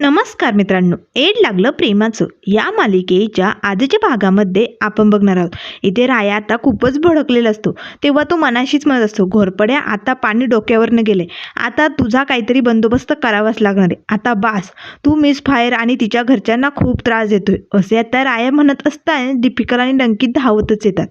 नमस्कार मित्रांनो एड लागलं प्रेमाचं. या मालिकेच्या आधीच्या भागामध्ये आपण बघणार आहोत. इथे राया आता खूपच भडकलेला असतो. तेव्हा तो मनाशीच म्हणत असतो घोरपड्या आता पाणी डोक्यावरनं गेले. आता तुझा काहीतरी बंदोबस्त करावाच लागणार आहे. आता बास तू मिस फायर आणि तिच्या घरच्यांना खूप त्रास देतोय. असे आता राया म्हणत असताना दीपिका आणि डंकीत धावतच येतात.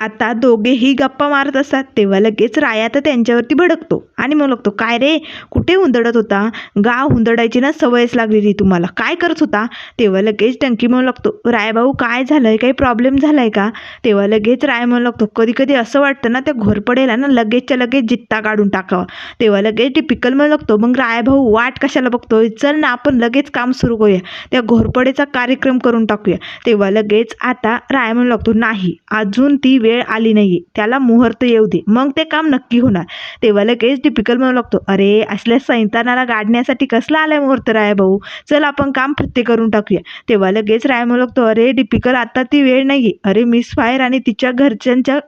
आता दोघेही गप्पा मारत असतात तेव्हा लगेच राया तर त्यांच्यावरती भडकतो. आणि मग लागतो काय रे? कुठे हुंदडत होता? गाव हुंदडायची ना सवयच लागलेली तुम्हाला. काय करत होता? तेव्हा लगेच टंकी म्हणू लागतो राय भाऊ काय झालंय? काही प्रॉब्लेम झालाय का? तेव्हा लगेच राय म्हणू लागतो कधी कधी असं वाटतं ना त्या घोरपडेला ना लगेचच्या लगेच जित्ता काढून टाकावा. तेव्हा लगेच टिपिकल म्हणू लागतो मग राय भाऊ वाट कशाला बघतोय? चल ना आपण लगेच काम सुरू करूया. त्या घोरपडेचा कार्यक्रम करून टाकूया. तेव्हा लगेच आता राय म्हणू लागतो नाही अजून ती वेळ आली नाही त्याला मुहूर्त येऊ दे. मग ते काम नक्की होणार. तेव्हा लगेच टिपिकल म्हणू लागतो. अरे असल्या सैतानाला गाडण्यासाठी कसला आलाय मुहूर्त राय भाऊ चल आपण काम फत्ते करून टाकूया. तेव्हा लगेच राय म्हणू लागतो. अरे टिपिकल आता ती वेळ नाही अरे मिस फायर आणि तिच्या घरच्यांच्या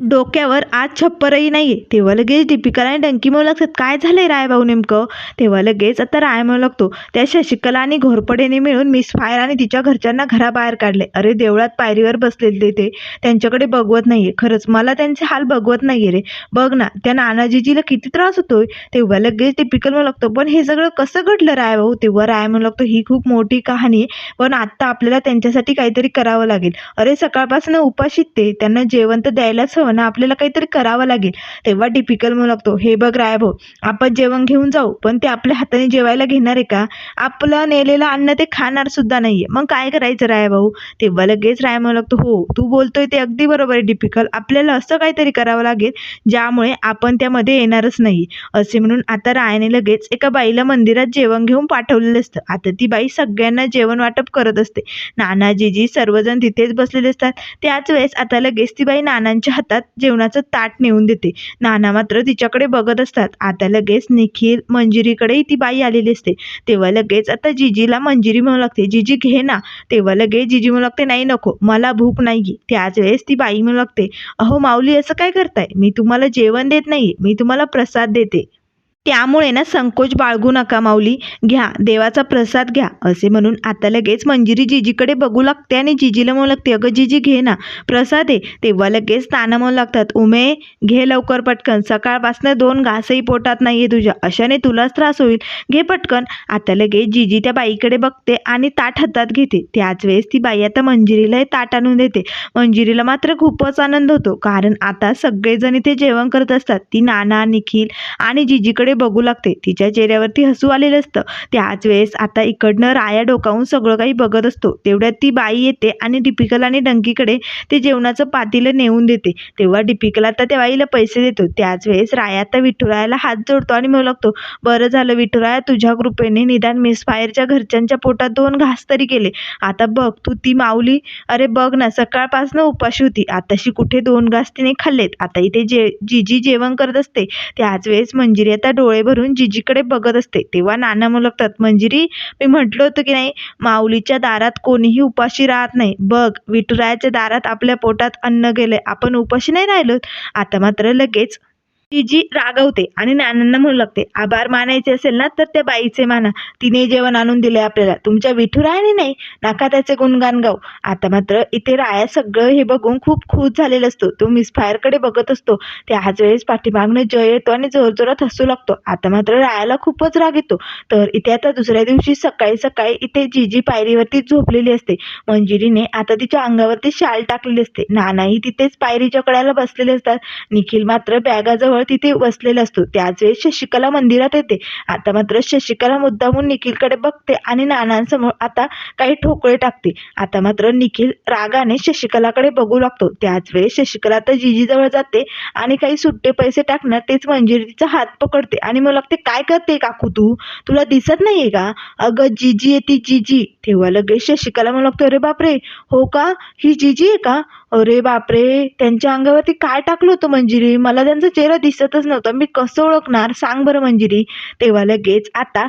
डोक्यावर आज छप्परही नाही आहे तेव्हा लगेच दीपिकाला आणि डंकी म्हणू लागतात. काय झालंय राय भाऊ नेमकं? तेव्हा लगेच आता राय म्हणू लागतो. त्या शशिकला आणि घोरपडेने मिळून मिस फायर आणि तिच्या घरच्यांना घराबाहेर काढले. अरे देवळात पायरीवर बसलेले ते. त्यांच्याकडे बघवत नाहीये. खरंच मला त्यांचे हाल बघवत नाहीये रे. बघ ना त्या नानाजीजीला किती त्रास होतोय. तेव्हा लगेच दीपिकल म्हणू लागतो. पण हे सगळं कसं घडलं राय भाऊ तेव्हा राय म्हणू लागतो. ही खूप मोठी कहाणी आहे. पण आत्ता आपल्याला त्यांच्यासाठी काहीतरी करावं लागेल. अरे सकाळपासून उपाशीत ते. त्यांना जेवण तर द्यायलाच हवं. ना आपल्याला काहीतरी करावं लागेल. तेव्हा डिफिकल्ट म्हणू लागतो. हे बघ राय भाऊ आपण जेवण घेऊन जाऊ पण ते आपल्या हाताने जेवायला घेणार आहे का? आपलं नेलेलं अन्न ते खाणार सुद्धा नाहीये. मग काय करायचं राय भाऊ तेव्हा लगेच राय म्हणू लागतो हो तू बोलतोय ते अगदी बरोबर आहे डिफिकल्ट आपल्याला असं काहीतरी करावं लागेल ज्यामुळे आपण त्यामध्ये येणारच नाही. असे म्हणून आता रायाने लगेच एका बाईला मंदिरात जेवण घेऊन पाठवलेलं असतं. आता ती बाई सगळ्यांना जेवण वाटप करत असते. नानाजीजी सर्वजण तिथेच बसलेले असतात. त्याच वेळेस आता लगेच ती बाई नानांच्या हातात जेवणाचं ताट नेऊन देते. नाना मात्र तिच्याकडे बघत असतात. आता लगेच निखिल मंजिरीकडेही ती बाई आलेली असते. तेव्हा लगेच आता जिजीला मंजिरी म्हणू लागते. जिजी घे ना. तेव्हा लगेच जिजी म्हणू लागते नाही नको. मला भूक नाही त्याच वेळेस ती बाई म्हणू लागते अहो माऊली असं काय करताय? मी तुम्हाला जेवण देत नाही मी तुम्हाला प्रसाद देते. त्यामुळे ना संकोच बाळगू नका माऊली. घ्या देवाचा प्रसाद घ्या असे म्हणून आता लगेच मंजिरी जिजीकडे बघू लागते आणि जिजीला म्हणू लागते अगं जिजी घे ना प्रसाद आहे. तेव्हा लगेच ताना म्हणू लागतात उमे घे लवकर पटकन सकाळपासनं दोन घासही पोटात नाही आहे तुझ्या अशाने तुलाच त्रास होईल. घे पटकन. आता लगेच जिजी त्या बाईकडे बघते आणि ताट हातात घेते. त्याच वेळेस ती बाई आता मंजिरीला हे ताट आणून देते. मंजिरीला मात्र खूपच आनंद होतो कारण आता सगळेजण इथे जेवण करत असतात. ती नाना निखिल आणि जिजीकडे बघू लागते. तिच्या चेहऱ्यावरती हसू आलेलं असतं. त्याच वेळेस आता इकडनं राया डोकावून सगळं काही बघत असतो. तेवढ्यात ती बाई येते आणि डिपिकल आणि डंकीकडे ते जेवणाचं पातीलं नेऊन देते. तेव्हा डिपिकल आता त्या बाईला पैसे देतो. त्याच वेळेस राया आता विठुरायाला हात जोडतो आणि म्हणू लागतो बरं झालं विठुराया तुझ्या कृपेने निदान मिस फायरच्या घरच्यांच्या पोटात दोन घास तरी गेले आता बघ तू ती माऊली अरे बघ ना सकाळपासनं उपाशी होती. आताशी कुठे दोन घास तिने खाल्लेत. आता इथे जे जिजी जेवण करत असते त्याच वेळेस मंजिरी आता डोळे भरून जिजीकडे बघत असते. तेव्हा नाना मुलगतात मंजिरी मी म्हटलं होतं की नाही माऊलीच्या दारात कोणीही उपाशी राहत नाही. बघ विठुरायाच्या दारात आपल्या पोटात अन्न गेलंय. आपण उपाशी नाही राहिलो आता मात्र लगेच ती जी रागवते आणि नानांना म्हणू लागते आभार मानायचे असेल ना तर त्या बाईचे माना. तिने जेवण आणून दिले आपल्याला. तुमच्या विठुरायाने नाही. नका त्याचे गुणगान गाऊ. आता मात्र इथे राया सगळं हे बघून खूप खुश झालेला असतो. तो मिस फायरकडे बघत असतो. त्याच वेळेस पाठीमागनं जय येतो आणि जोरजोरात हसू लागतो. आता मात्र रायाला खूपच राग येतो. तर इथे आता दुसऱ्या दिवशी सकाळी सकाळी इथे जीजी पायरीवरती झोपलेली असते. मंजिरीने आता तिच्या अंगावरती शाल टाकलेली असते. नानाही तिथेच पायरीच्या कड्याला बसलेले असतात. निखिल मात्र बॅगाजवळ तिथे बसलेला असतो. त्याच वेळेस शशिकला मंदिरात येते. आता मात्र शशिकला मुद्दामून निखिलकडे बघते आणि नानांसमोर आता काही ठोकळे टाकते. आता मात्र निखिल रागाने शशिकलाकडे बघू लागतो. त्याच वेळेस शशिकला तर जिजीजवळ जाते आणि काही सुट्टे पैसे टाकणार तेच मंजिरीचा हात पकडते. आणि मग लागते काय करते काकू तू? तुला दिसत नाहीये का? अगं जिजी येते ती जिजी. तेव्हा लगेच शशिकला मला लागतो अरे बापरे! हो का? ही जिजी आहे का? अरे बापरे त्यांच्या अंगावरती काय टाकलं होतं मंजिरी? मला त्यांचा चेहरा दिसतच नव्हता. मी कसं ओळखणार? सांग बरं मंजिरी. तेव्हा लगेच आता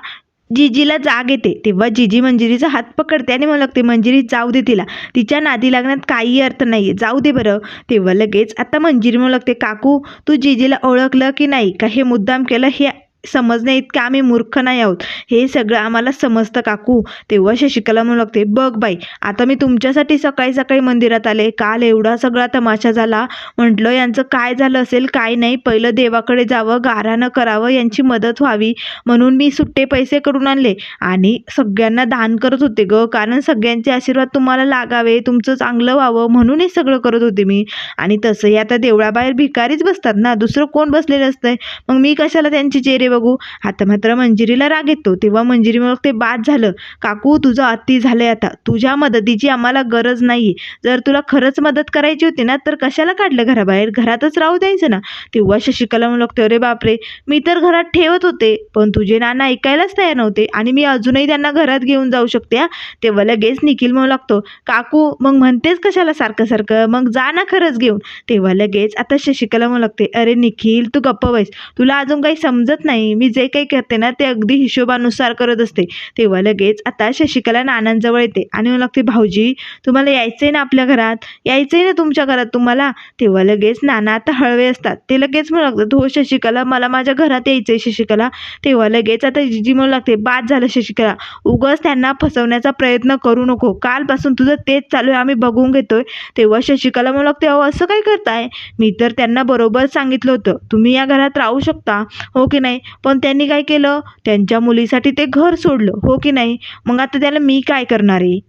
जिजीला जाग येते. तेव्हा जिजी मंजिरीचा हात पकडते आणि मला लागते मंजिरी जाऊ दे तिला. तिच्या नादी लागण्यात काही अर्थ नाही आहे जाऊ दे बरं. तेव्हा लगेच आता मंजिरी मला लागते काकू तू जिजीला ओळखलं की नाही? का हे मुद्दाम केलं? हे समजण्या इतकं आम्ही मूर्ख नाही आहोत. हे सगळं आम्हाला समजतं काकू. तेव्हा शशिकला म्हणू लागते बघ बाई आता मी तुमच्यासाठी सकाळी सकाळी मंदिरात आले. काल एवढा सगळा तमाशा झाला. म्हटलं यांचं काय झालं असेल काय नाही. पहिलं देवाकडे जावं गारानं करावं यांची मदत व्हावी. म्हणून मी सुट्टे पैसे करून आणले. आणि सगळ्यांना दान करत होते ग. कारण सगळ्यांचे आशीर्वाद तुम्हाला लागावे. तुमचं चांगलं व्हावं म्हणून हे सगळं करत होते मी. आणि तसंही आता देवळाबाहेर भिकारीच बसतात ना. दुसरं कोण बसलेलं असतंय? मग मी कशाला त्यांची चेहरे बघू. आता मात्र मंजिरीला राग येतो. तेव्हा मंजिरी मग ते बाद झालं. काकू तुझं अति झालंय आता. तुझ्या मदतीची आम्हाला गरज नाही जर तुला खरंच मदत करायची होती ना तर कशाला काढलं घराबाहेर? घरातच राहू द्यायचं ना? तेव्हा शशिकला म्हणू लागते अरे बापरे! मी तर घरात ठेवत होते पण तुझे नाना ऐकायलाच तयार नव्हते आणि मी अजूनही त्यांना घरात घेऊन जाऊ शकते हा? तेव्हा लगेच निखिल म्हणू लागतो काकू मग म्हणतेच कशाला सारखं सारखं मग जा ना खरंच घेऊन. तेव्हा लगेच आता शशिकला म्हणू लागते अरे निखिल तू गप्प बैस. तुला अजून काही समजत नाही नाही. मी जे काही करते ना ते अगदी हिशोबानुसार करत असते. तेव्हा लगेच आता शशिकला नानांजवळ येते आणि मला लागते भाऊजी तुम्हाला यायचं आहे ना आपल्या घरात? यायचं आहे ना तुमच्या घरात तुम्हाला? तेव्हा लगेच नाना आता हळवे असतात. ते लगेच म्हणू लागतात हो शशिकला मला माझ्या घरात यायचं आहे शशिकला. तेव्हा लगेच आता जिजी म्हणू लागते बाद झालं शशिकला. उगाच त्यांना फसवण्याचा प्रयत्न करू नको. कालपासून तुझं तेच चालू आहे आम्ही बघून घेतोय. तेव्हा शशिकला म्हणू लागते अहो असं काय करताय? मी तर त्यांना बरोबर सांगितलं होतं. तुम्ही या घरात राहू शकता हो की नाही? पण त्यांनी काय केलं? त्यांच्या मुलीसाठी ते घर सोडलं. हो की नाही? मग आता त्याला मी काय करणार आहे?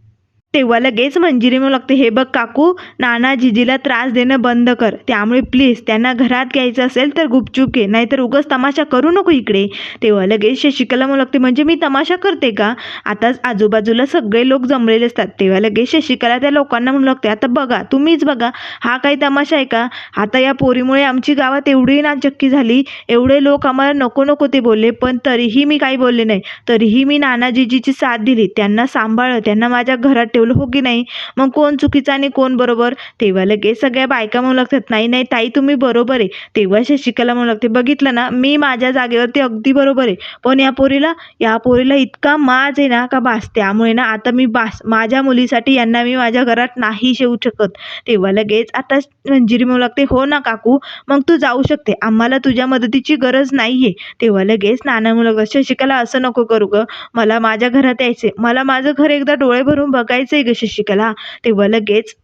तेव्हा लगेच मंजिरी म्हणू लागते हे बघ काकू नाना जिजीला त्रास देणं बंद कर. त्यामुळे प्लीज त्यांना घरात घ्यायचं असेल तर गुपचूप घे नाहीतर उगाच तमाशा करू नको इकडे. तेव्हा लगेच शशिकला म्हणू लागते म्हणजे मी तमाशा करते का? आताच आजूबाजूला सगळे लोक जमलेले असतात. तेव्हा लगेच शशिकला त्या लोकांना म्हणू लागते आता बघा तुम्हीच बघा हा काही तमाशा आहे का? आता या पोरीमुळे आमची गावात एवढी नाचक्की झाली एवढे लोक आम्हाला नको नको ते बोलले पण तरीही मी काही बोलले नाही. तरीही मी नानाजीजीची साथ दिली त्यांना सांभाळलं त्यांना माझ्या घरात ठेवलं हो की नाही? मग कोण चुकीचं आणि कोण बरोबर? तेव्हा लगेच सगळ्या बायका म्हणू लागतात नाही नाही ताई तुम्ही बरोबर आहे. तेव्हा शशिकला म्हणू लागते बघितलं ना मी माझ्या जागेवरती अगदी बरोबर आहे. पण या पोरीला या पोरीला इतका माज आहे ना का बास? त्यामुळे ना आता मी बास माझ्या मुलीसाठी यांना मी माझ्या घरात नाही शेवू शकत. तेव्हा लगेच आता मंजिरी म्हणू लागते हो ना काकू मग तू जाऊ शकते. आम्हाला तुझ्या मदतीची गरज नाही आहे तेव्हा लगेच नाना म्हणू लागतात शशिकला असं नको करू ग. मला माझ्या घरात यायचे मला माझं घर एकदा डोळे भरून बघायचं आहे ग शशिकला. तेव्हा लगेच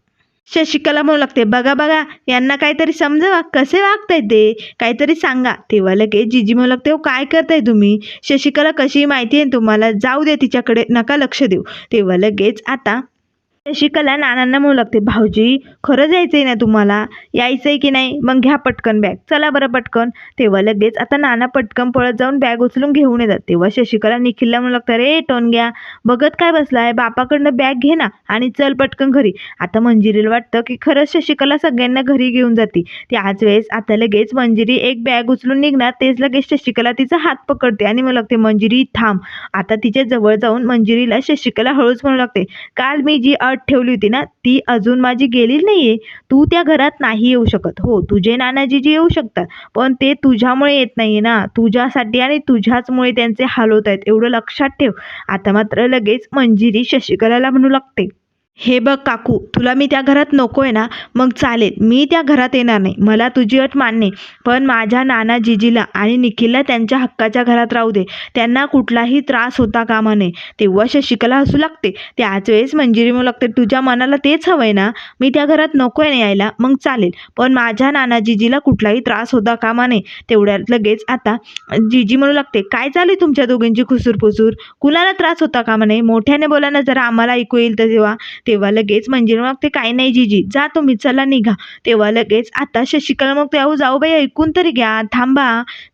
शशिकला म्हणू लागते बघा बघा यांना काहीतरी समजावा कसे वागताय ते? काहीतरी सांगा. तेव्हा लगेच जिजी म्हणू लागते हो काय करताय तुम्ही? शशिकला कशी माहिती आहे तुम्हाला? जाऊ दे तिच्याकडे नका लक्ष देऊ. तेव्हा लगेच आता शशिकला नानांना म्हणू लागते भाऊजी खरंच यायचं आहे ना तुम्हाला? यायचं आहे की नाही? मग घ्या पटकन बॅग चला बरं पटकन. तेव्हा लगेच आता नाना पटकन पळत जाऊन बॅग उचलून घेऊन येतात. तेव्हा शशिकला निखिलला म्हणू लागतं रे टोनग्या बघत काय बसलाय? बापाकडनं बॅग घे ना आणि चल पटकन घरी. आता मंजिरीला वाटतं की खरंच शशिकला सगळ्यांना घरी घेऊन जाते. त्याच वेळेस आता लगेच मंजिरी एक बॅग उचलून निघणार तेच लगेच शशिकला तिचा हात पकडते आणि म्हणू लागते मंजिरी थांब. आता तिच्या जवळ जाऊन मंजिरीला शशिकला हळूच म्हणू लागते काल मी जी अड अट ठेवली होती ना ती अजून माझी गेली नाहीये. तू त्या घरात नाही येऊ शकत. हो तुझे नानाजी जी येऊ शकतात पण ते तुझ्यामुळे येत नाहीये ना. तुझ्यासाठी आणि तुझ्याचमुळे त्यांचे हाल होत आहेत एवढं लक्षात ठेव. आता मात्र लगेच मंजिरी शशिकलाला म्हणू लागते. हे बघ काकू तुला मी त्या घरात नको आहे ना मग चालेल मी त्या घरात येणार नाही मला तुझी अट मान्य पण माझ्या नाना जिजीला आणि निखिलला त्यांच्या हक्काच्या घरात राहू दे त्यांना कुठलाही त्रास होता कामा नये. तेव्हा शशिकला हसू लागते त्याच वेळेस मंजिरी म्हणू लागते तुझ्या मनाला तेच हवंय ना मी त्या घरात नको आहे ना यायला मग चालेल. पण माझ्या नाना जिजीला कुठलाही त्रास होता कामा नये तेवढ्यात लगेच आता जिजी म्हणू लागते काय चालू आहे तुमच्या दोघींची खुसूर कुणाला त्रास होता कामा नये? मोठ्याने बोला ना जरा आम्हाला ऐकू येईल तर तेव्हा. तेव्हा लगेच मंजिरी मग ते काय नाही जिजी जा तुम्ही चला निघा. तेव्हा लगेच आता शशिकला मग ते अहो जाऊ बाई ऐकून तरी घ्या थांबा.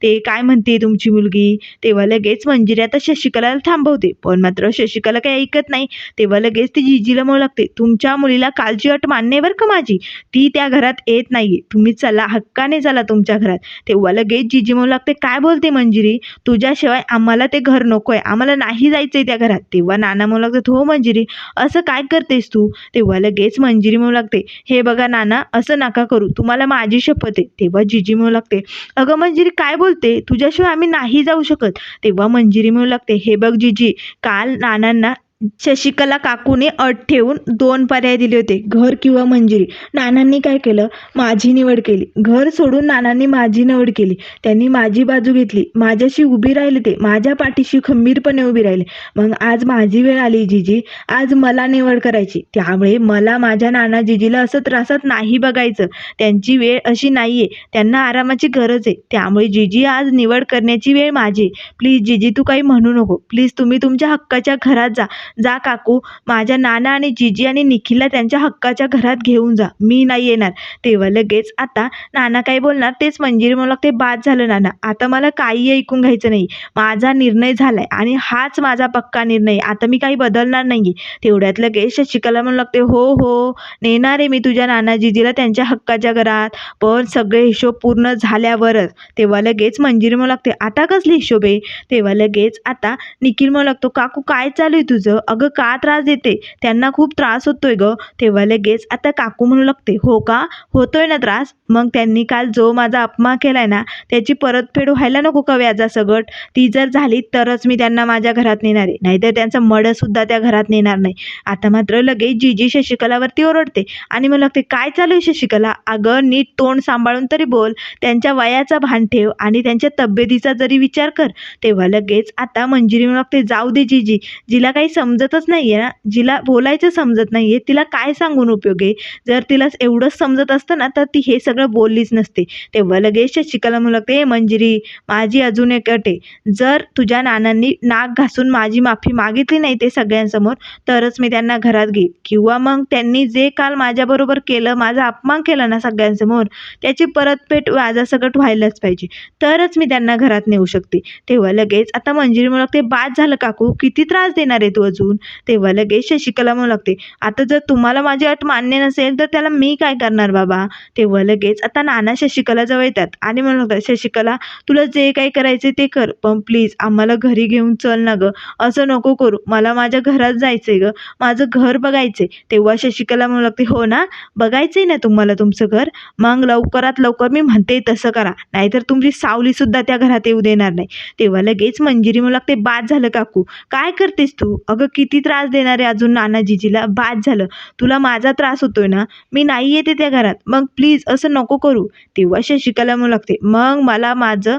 ते काय म्हणते तुमची मुलगी? तेव्हा लगेच मंजिरी आता शशिकलाला थांबवते. पण मात्र शशिकला काही ऐकत नाही. तेव्हा लगेच ती जिजीला म्हणू लागते तुमच्या मुलीला कालची अट मान्य आहे बरं का माझी? ती त्या घरात येत नाहीये. तुम्ही चला हक्काने चला तुमच्या घरात. तेव्हा लगेच जिजी म्हणू लागते काय बोलते मंजिरी? तुझ्याशिवाय आम्हाला ते घर नकोय. आम्हाला नाही जायचंय त्या घरात. तेव्हा नाना म्हणू लागतात हो मंजिरी असं काय करते आहेस तू? तेव्हा लगेच मंजिरी म्हणू लागते. हे बघा नाना असं नका करू. तुम्हाला माझी शपथ आहे. तेव्हा जिजी म्हणू लागते अगं मंजिरी काय बोलते? तुझ्याशिवाय आम्ही नाही जाऊ शकत. तेव्हा मंजिरी म्हणू लागते हे बघ जिजी काल नानांना शशिकला काकूने अट ठेवून दोन पर्याय दिले होते घर किंवा मंजिरी. नानांनी काय केलं? माझी निवड केली. घर सोडून नानांनी माझी निवड केली. त्यांनी माझी बाजू घेतली. माझ्याशी उभी राहिले ते. माझ्या पाठीशी खंबीरपणे उभी राहिले. मग आज माझी वेळ आली जिजी. आज मला निवड करायची. त्यामुळे मला माझ्या नाना जिजीला असं त्रासात नाही बघायचं. त्यांची वेळ अशी नाही आहे त्यांना आरामाची गरज आहे. त्यामुळे जिजी आज निवड करण्याची वेळ माझी प्लीज जिजी तू काही म्हणू नको. प्लीज तुम्ही तुमच्या हक्काच्या घरात जा. जा काकू माझ्या नाना आणि जिजी आणि निखिलला त्यांच्या हक्काच्या घरात घेऊन जा. मी नाही येणार. तेव्हा लगेच आता नाना काय बोलणार? तेच मंजिरी मला ते बाद झालं नाना. आता मला काही ऐकून घ्यायचं नाही. माझा निर्णय झालाय आणि हाच माझा पक्का निर्णय. आता मी काही बदलणार नाही तेवढ्यात लगेच शशिकला म्हणू लागते हो हो नेणार आहे मी तुझ्या नाना जिजीला त्यांच्या हक्काच्या घरात. पण सगळे हिशोब पूर्ण झाल्यावरच. तेव्हा लगेच मंजिरी म्हणू लागते आता कसले हिशोब आहे? तेव्हा लगेच आता निखिल म्हणू लागतो काकू काय चालू आहे तुझं? अगं का त्रास देते? त्यांना खूप त्रास होतोय ग. तेव्हा लगेच आता काकू म्हणू लागते हो का? होतोय ना त्रास? मग त्यांनी काल जो माझा अपमान केलाय ना त्याची परतफेड व्हायला नको का व्याजासकट ती जर झाली तरच मी त्यांना माझ्या घरात नेणार आहे. नाहीतर त्यांचा मडसुद्धा त्या घरात नेणार नाही. आता मात्र लगेच जीजी शशिकलावरती ओरडते आणि मग लागते काय चालू आहे शशिकला? अगं नीट तोंड सांभाळून तरी बोल. त्यांच्या वयाचा भान ठेव आणि त्यांच्या तब्येतीचा जरी विचार कर. तेव्हा लगेच आता मंजिरी म्हणू लागते जाऊ दे जीजी. जिला काही समजतच नाही आहे ना. जिला बोलायचं समजत नाही आहे तिला काय सांगून उपयोग आहे? जर तिला एवढंच समजत असतं ना तर ती हे सगळं बोललीच नसते. तेव्हा लगेच शशिकला म्हणू लागते "ए मंजिरी माझी अजून एक अट आहे. जर तुझ्या नानांनी नाक घासून माझी माफी मागितली नाही ते सगळ्यांसमोर तरच मी त्यांना घरात घेईन. किंवा मग त्यांनी जे काल माझ्याबरोबर केलं माझा अपमान केला ना सगळ्यांसमोर त्याची परतफेट व्याजासकट व्हायलाच पाहिजे. तरच मी त्यांना घरात नेऊ शकते. तेव्हा लगेच आता मंजिरी म्हणू लागते बाद झालं काकू किती त्रास देणार आहे तू अजून तेव्हा लगेच शशिकला म्हणू लागते आता जर तुम्हाला माझी अट मान्य नसेल तर त्याला मी काय करणार बाबा? तेव्हा लगेच आता नाना शशिकला जवळ येतात आणि म्हणू लागतात शशिकला तुला जे काही करायचे ते कर पण प्लीज आम्हाला घरी घेऊन चल ना गं. असं नको करू. मला माझ्या घरात जायचंय गं. माझं घर बघायचंय. तेव्हा शशिकला म्हणू लागते हो ना? बघायचंय ना तुम्हाला तुमचं घर? मग लवकरात लवकर मी म्हणते तसं करा. नाहीतर तुमची सावलीसुद्धा त्या घरात येऊ देणार नाही. तेव्हा लगेच मंजिरी म्हणू लागते बाद झालं काकू. काय करतेस तू? अगं किती त्रास देणार आहे अजून नानाजीजीला बाद झालं. तुला माझा त्रास होतोय ना? मी नाही येते त्या घरात. मग प्लीज असं नको करू. तेव्हा शशिकला म्हणू लागते मग मला माझं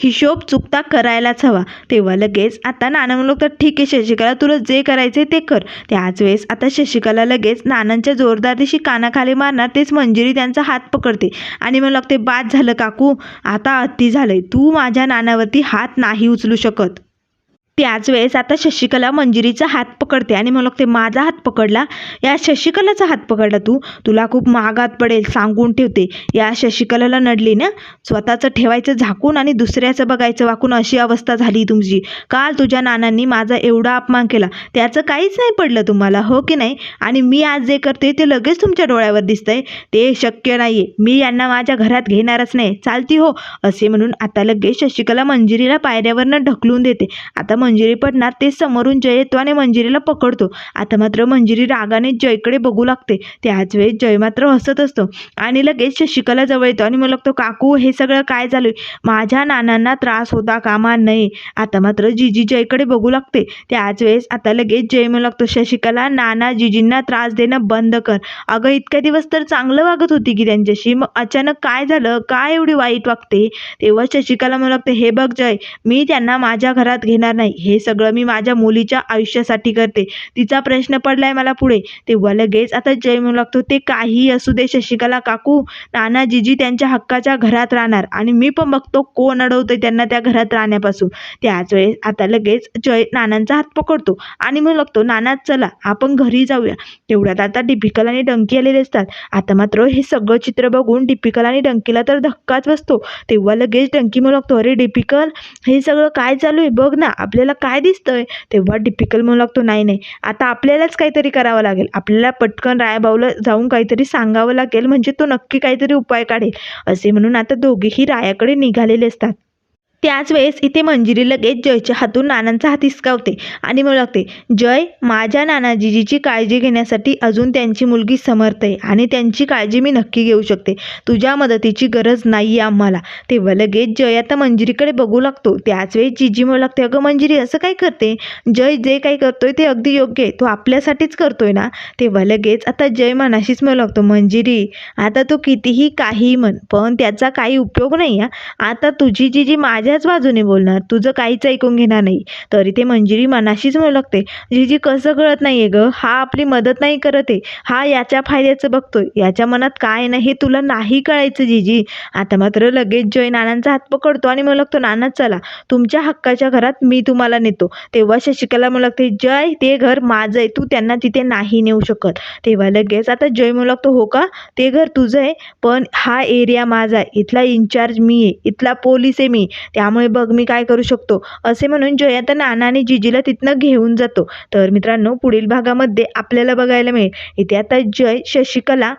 हिशोब चुकता करायलाच हवा. तेव्हा लगेच आता नाना म्हणू तर ठीक आहे शशिकला तुला जे करायचे ते कर. त्याच वेळेस आता शशिकला लगेच नानांच्या जोरदार दिशी कानाखाली मारणार तेच मंजिरी त्यांचा हात पकडते. आणि मग लागते बाद झालं काकू आता अति झालंय. तू माझ्या नानावरती हात नाही उचलू शकत. त्याच वेळेस आता शशिकला मंजिरीचा हात पकडते आणि मग लागते माझा हात पकडला? या शशिकलाचा हात पकडला तू? तुला खूप महागात पडेल सांगून ठेवते. या शशिकलाला नडली ना स्वतःचं ठेवायचं झाकून आणि दुसऱ्याचं बघायचं वाकून अशी अवस्था झाली तुमची. काल तुझ्या नानांनी माझा एवढा अपमान केला. त्याचं काहीच नाही पडलं तुम्हाला हो की नाही? आणि मी आज जे करते ते लगेच तुमच्या डोळ्यावर दिसतंय. ते शक्य नाही आहे मी यांना माझ्या घरात घेणारच नाही. चालती हो असे म्हणून आता लगेच शशिकला मंजिरीला पायऱ्यावरनं ढकलून देते. आता मंजिरी पडणार ते समोरून जय येतो आणि मंजिरीला पकडतो. आता मात्र मंजिरी रागाने जयकडे बघू लागते. त्याच वेळेस जय मात्र हसत असतो आणि लगेच शशिकला जवळ येतो आणि मग लागतो काकू हे सगळं काय झालं माझ्या नानांना त्रास होता कामा नये. आता मात्र जिजी जयकडे बघू लागते. त्याच वेळेस आता लगेच जय म्हणू लागतो शशिकला नाना जिजींना त्रास देणं बंद कर. अगं इतक्या दिवस तर चांगलं वागत होती की त्यांच्याशी. मग अचानक काय झालं? काय एवढी वाईट वागते? तेव्हा शशिकला म्हणू लागते हे बघ जय मी त्यांना माझ्या घरात घेणार नाही. हे सगळं मी माझ्या मुलीच्या आयुष्यासाठी करते. तिचा प्रश्न पडलाय मला पुढे. तेव्हा लगेच आता जय म्हणू लागतो. ते काही असू दे शशिकला काकू नाना जीजी त्यांच्या हक्काच्या घरात राहणार. आणि मी पण बघतो कोण अडवतोय त्यांना त्या घरात राहण्यापासून. त्याच वेळेस आता लगेच जय नानांचा हात पकडतो. आणि मग लागतो नाना चला आपण घरी जाऊया. तेवढ्यात आता डिपिकल आणि डंकी आलेले असतात. आता मात्र हे सगळं चित्र बघून डिपिकल आणि डंकीला तर धक्काच बसतो. तेव्हा लगेच डंकी म्हणू लागतो अरे डिपिकल हे सगळं काय चालू आहे? बघ ना आपल्या आपल्याला काय दिसतंय? तेव्हा डिफिकल्ट म्हणू लागतो नाही नाही. आता आपल्यालाच काहीतरी करावं लागेल. आपल्याला पटकन रायाबाऊला जाऊन काहीतरी सांगावं लागेल म्हणजे तो नक्की काहीतरी उपाय काढेल. असे म्हणून आता दोघेही रायाकडे निघालेले असतात. त्याच वेळेस इथे मंजिरी लगेच जयच्या हातून नानांचा हात हिसकावते आणि मग लागते जय माझ्या नानाजीजीची काळजी घेण्यासाठी अजून त्यांची मुलगी समर्थ आहे आणि त्यांची काळजी मी नक्की घेऊ शकते. तुझ्या मदतीची गरज नाही आहे आम्हाला. तेव्हा लगेच जय आता मंजिरीकडे बघू लागतो. त्याच वेळेस जिजी म्हणू लागते अगं मंजिरी असं काय करते? जय जे काही करतोय ते अगदी योग्य आहे. तो आपल्यासाठीच करतोय ना? तेव्हा लगेच आता जय मनाशीच म्हणू लागतो मंजिरी आता तू कितीही काही म्हण पण त्याचा काही उपयोग नाही आता तुझी जीजी माझ्याच बाजूने बोलणार. तुझं काहीच ऐकून घेणार नाही. तरी ते मंजिरी मनाशीच मुलगते जिजी कसं कळत नाही आहे गं? हा आपली मदत नाही करत आहे. हा याच्या फायद्याचं बघतोय. याच्या मनात काय नाही हे तुला नाही कळायचं जिजी. आता मात्र लगेच जय नानांचा हात पकडतो आणि मुलगतो नाना चला. तुमच्या हक्काच्या घरात मी तुम्हाला नेतो. तेव्हा शशिकला मुलगते लागते जय ते घर माझं आहे. तू त्यांना तिथे नाही नेऊ शकत. तेव्हा लगेच आता जय मुलगतो हो का? ते घर तुझं आहे पण हा एरिया माझा आहे. इथला इन्चार्ज मी आहे. इथला पोलीस आहे मी. त्यामुळे बघ मी काय करू शकतो. असे म्हणून जय आता नाना आणि जिजीला तिथनं घेऊन जातो. तर मित्रांनो पुढील भागामध्ये आपल्याला बघायला मिळेल. इथे आता जय शशिकला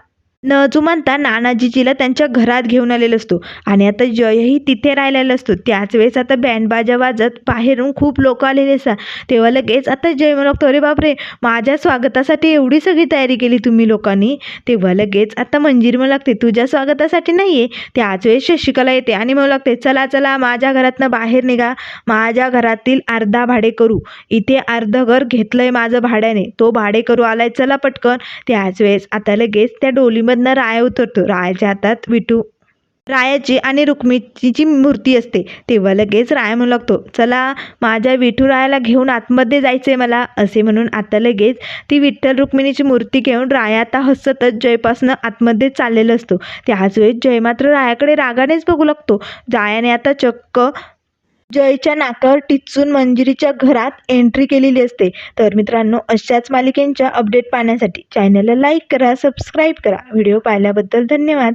न जुमानता नानाजीजीला त्यांच्या घरात घेऊन आलेला असतो. आणि आता जयही तिथे राहिलेला असतो. त्याच वेळेस आता बँडबाजा वाजत बाहेरून खूप लोक आलेले असतात. तेव्हा लगेच आता जय म्हणतो अरे बापरे माझ्या स्वागतासाठी एवढी सगळी तयारी केली तुम्ही लोकांनी. तेव्हा लगेच आता मंजिरी म्हणू लागते तुझ्या स्वागतासाठी नाही आहे त्याच वेळेस शशिकला येते आणि म्हणू लागते चला चला माझ्या घरातनं बाहेर निघा. माझ्या घरातील अर्धा भाडे करू. इथे अर्ध घर घेतलं आहे माझं भाड्याने. तो भाडे करू आलाय चला पटकन. त्याच वेळेस आता लगेच त्या डोलीमध्ये डोलीमधनं राया उतरतो. रायाच्या हातात विटू रायाची आणि रुक्मिणीची मूर्ती असते तेव्हा लगेच राया म्हणू लागतो चला माझ्या विठू रायाला घेऊन आतमध्ये जायचं आहे मला असे म्हणून आता लगेच ती विठ्ठल रुक्मिणीची मूर्ती घेऊन राया आता हसतच जयपासनं आतमध्ये चाललेलं असतो. त्याच वेळेस जय मात्र रायाकडे रागानेच बघू लागतो. जायाने आता चक्क जयच्या नाकावर टिचून मंजिरीच्या घरात एंट्री केलेली असते. तर मित्रांनो अशाच मालिकेंच्या अपडेट पाहण्यासाठी चॅनलला लाईक करा सबस्क्राईब करा. व्हिडिओ पाहिल्याबद्दल धन्यवाद.